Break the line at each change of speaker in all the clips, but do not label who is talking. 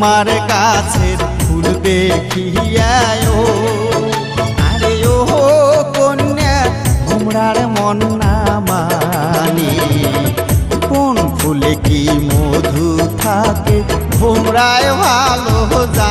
তোমার গাছের ফুল দেখিয়ায়। আরে ও হো কন্যা তোমরার মন না মানি। কোন ফুলে কি মধু থাকে? ঘুমড়ায় ভালো জানি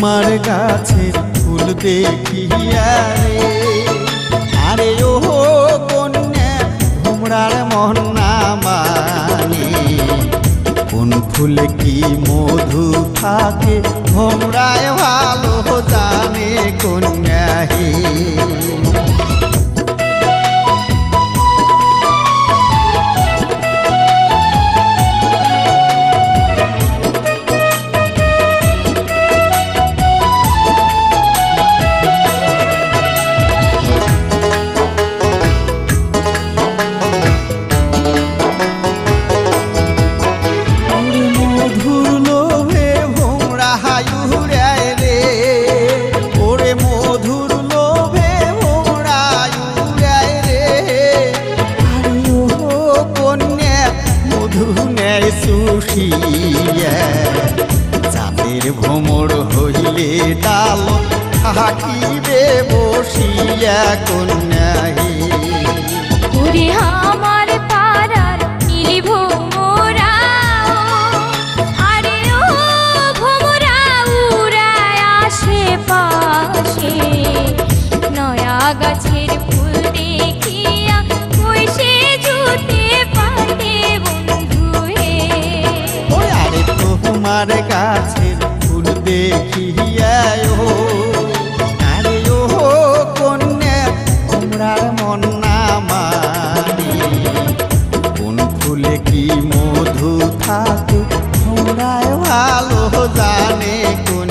তোমার গাছের ফুল দেখিয়া রে আরে ও কন্যা তোমরার মন না মানে। কোন ফুলে কি মধু থাকে, ঘুমড়ায় ভালো জানে কন্যা হে। সুশিয়া চাঁদের ভ্রমর হইলে ডাল থাকিবে বসিয়া কন্যা হে।
ওরে আমার পাড়ার নীলি ভোমরা আরে ও ভোমরা উড়ায় আশেপাশে ফুলে
কি মধু থাকে? ভালো জানে কোন